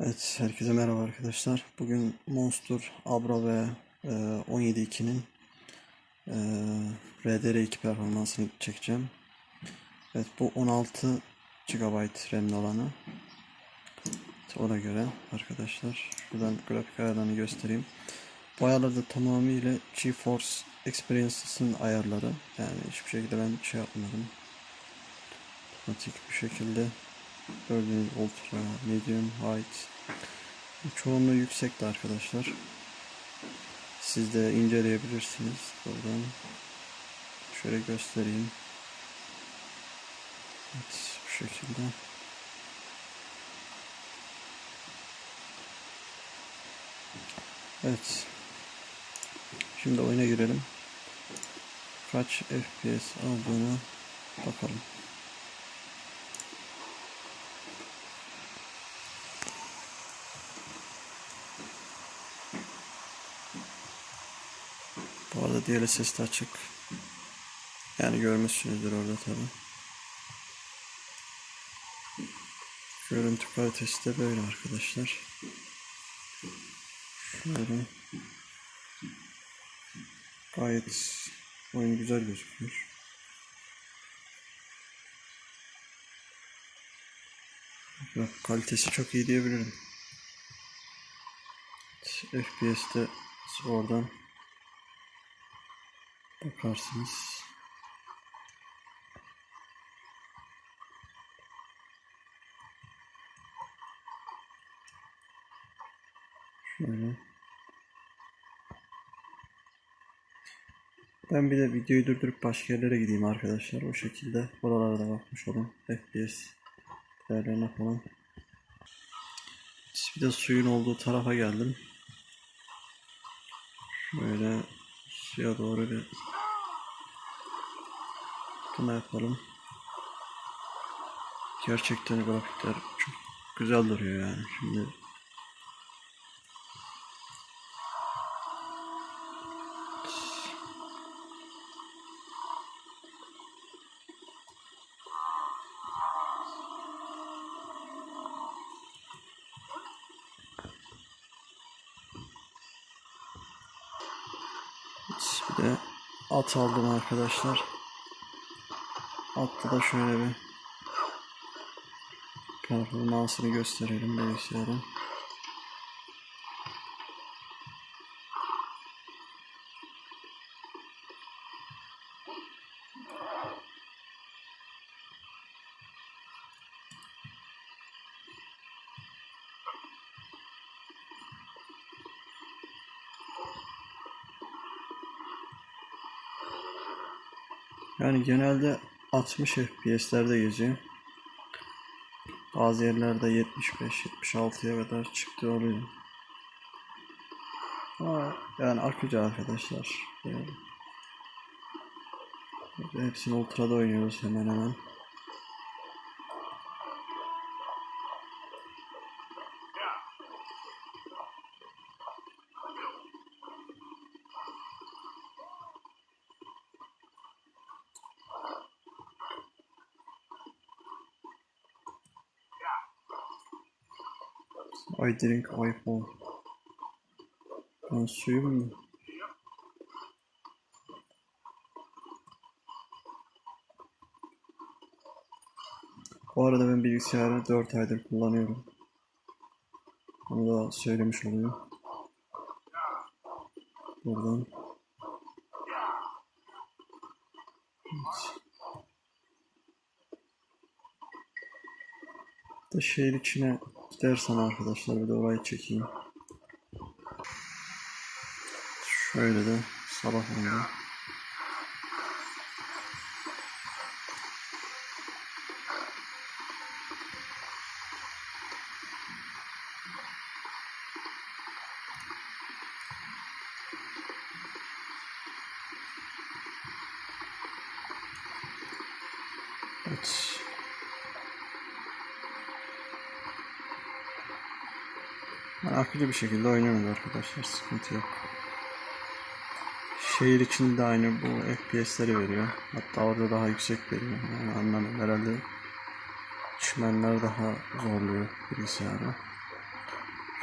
Evet, herkese merhaba arkadaşlar. Bugün Monster Abra ve e, 17.2'nin e, RDR2 performansını çekeceğim. Evet, bu 16 GB RAM'li olanı. İşte ona göre arkadaşlar. Şuradan grafik ayarlarını göstereyim. Bu ayarlar da tamamıyla GeForce Experience'ın ayarları. Yani hiçbir şekilde ben şey yapmadım. Otomatik bir şekilde gördüğünüz ultra, medium, high çoğunluğu yüksekti arkadaşlar. Siz de inceleyebilirsiniz. Buradan şöyle göstereyim. Evet, bu şekilde. Evet. Şimdi oyuna girelim. Kaç FPS aldığını bakalım. Bu arada DLSS de açık. Yani görmüşsünüzdür orada tabi. Görüntü kalitesi de böyle arkadaşlar. Şöyle. Gayet oyun güzel gözüküyor. Bak kalitesi çok iyi diyebilirim. FPS'te oradan bakarsınız. Şöyle. Ben bir de videoyu durdurup başka yerlere gideyim arkadaşlar. O şekilde buralara da bakmış olun. FPS değerlerine falan. Bir de suyun olduğu tarafa geldim. Şöyle suya doğru bir Bunu yapalım. Gerçekten grafikler çok güzel duruyor yani. Şimdi de at aldım arkadaşlar. Atta da şöyle bir performansını gösterelim bilgisayarın. Yani genelde 60 FPS'lerde geziyor. Bazı yerlerde 75-76'ya kadar çıktı oluyor. Ama yani akıcı arkadaşlar. Yani hepsini ultra'da oynuyoruz hemen hemen. I drink iPhone. Ben? Bu arada ben bilgisayarı 4 aydır kullanıyorum. Onu da söylemiş olayım. Buradan. Evet. Da şehir içine gidersen arkadaşlar bir de orayı çekeyim. Şöyle de sabah oldu. Evet. Akıcı bir şekilde oynanıyor arkadaşlar. Sıkıntı yok. Şehir içinde de aynı bu FPS'leri veriyor. Hatta orada daha yüksek veriyor. Yani anlamam herhalde çimenler daha zorluyor bilgisayarı.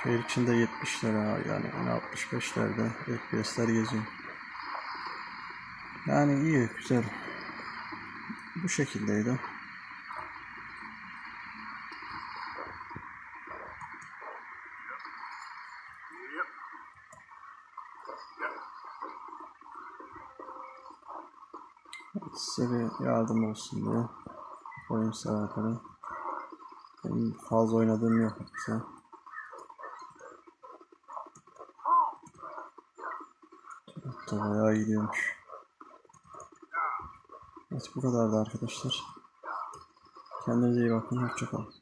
Şehir içinde 70'lere yani 65'lerde FPS'ler geziyor. Yani iyi, güzel. Bu şekildeydi. Size bir yardım olsun diye oyun severlere. Benim fazla oynadığım yok yoksa. Hatta bayağı gidiyormuş. Evet bu kadardı arkadaşlar. Kendinize iyi bakın. Hoşçakalın.